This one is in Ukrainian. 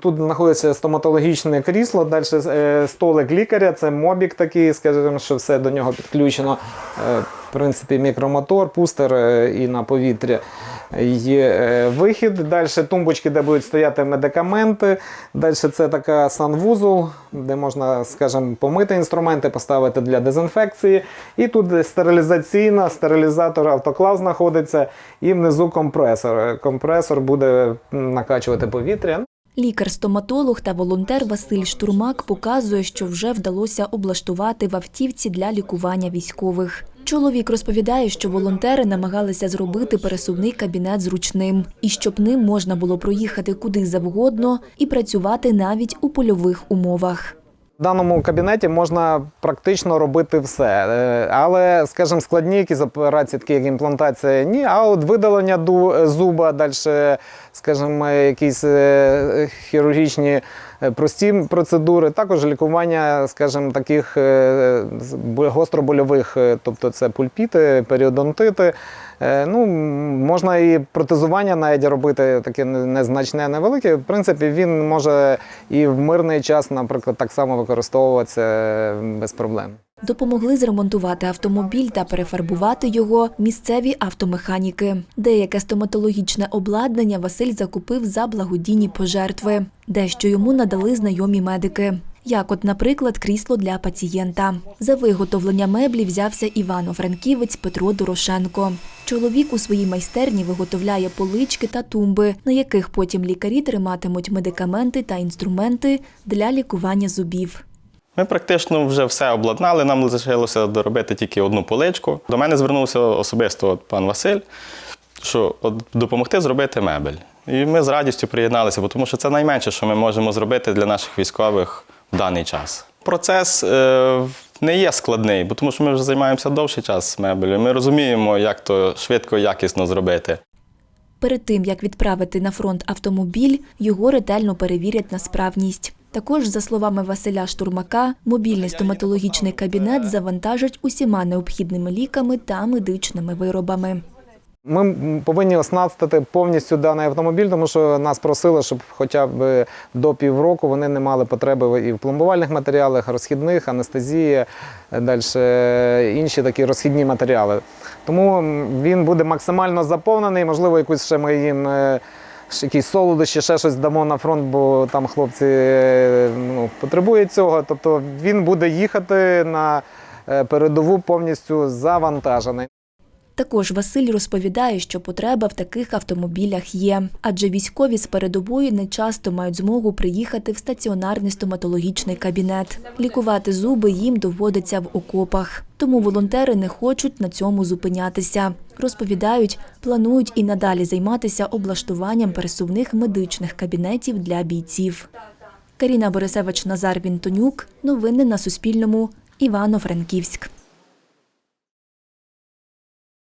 Тут знаходиться стоматологічне крісло, далі е, столик лікаря, це мобік такий, скажімо, що все до нього підключено. Е, В принципі, мікромотор, пустер е, і на повітря є е, вихід. Далі тумбочки, де будуть стояти медикаменти. Далі це така санвузол, де можна, скажімо, помити інструменти, поставити для дезінфекції. І тут стерилізаційна, стерилізатор автоклав знаходиться, і внизу компресор. Компресор буде накачувати повітря. Лікар-стоматолог та волонтер Василь Штурмак показує, що вже вдалося облаштувати в автівці для лікування військових. Чоловік розповідає, що волонтери намагалися зробити пересувний кабінет зручним, і щоб ним можна було проїхати куди завгодно і працювати навіть у польових умовах. В даному кабінеті можна практично робити все. Е, Але, скажімо, складні якісь операції, такі як імплантація, ні. А от видалення ду- зуба, далі, скажімо, якісь е, хірургічні е, прості процедури, також лікування, скажімо, таких е, гостробольових, е, тобто це пульпіти, періодонтити. Е, Ну, можна і протезування навіть робити таке незначне, невелике. В принципі, він може і в мирний час, наприклад, так само використовуватися е, без проблем. Допомогли зремонтувати автомобіль та перефарбувати його місцеві автомеханіки. Деяке стоматологічне обладнання Василь закупив за благодійні пожертви, дещо йому надали знайомі медики. Як, от, наприклад, крісло для пацієнта. За виготовлення меблі взявся івано-франківець Петро Дорошенко. Чоловік у своїй майстерні виготовляє полички та тумби, на яких потім лікарі триматимуть медикаменти та інструменти для лікування зубів. Ми практично вже все обладнали, нам залишилося доробити тільки одну поличку. До мене звернувся особисто от пан Василь, що от допомогти зробити мебель. І ми з радістю приєдналися, бо тому що це найменше, що ми можемо зробити для наших військових в даний час. Процес е, не є складний, бо тому що ми вже займаємося довший час мебелью. Ми розуміємо, як то швидко і якісно зробити. Перед тим як відправити на фронт автомобіль, його ретельно перевірять на справність. Також, за словами Василя Штурмака, мобільний стоматологічний кабінет завантажать усіма необхідними ліками та медичними виробами. Ми повинні оснастити повністю даний автомобіль, тому що нас просили, щоб хоча б до півроку вони не мали потреби і в пломбувальних матеріалах, розхідних, анестезії, далі інші такі розхідні матеріали. Тому він буде максимально заповнений. Можливо, якусь ще ми їм е, якісь солодощі, ще щось дамо на фронт, бо там хлопці е, ну, потребують цього. Тобто він буде їхати на е, передову повністю завантажений. Також Василь розповідає, що потреба в таких автомобілях є, адже військові з передової не часто мають змогу приїхати в стаціонарний стоматологічний кабінет. Лікувати зуби їм доводиться в окопах. Тому волонтери не хочуть на цьому зупинятися. Розповідають, планують і надалі займатися облаштуванням пересувних медичних кабінетів для бійців. Каріна Борисевич, Назар Вінтонюк. Новини на Суспільному. Івано-Франківськ.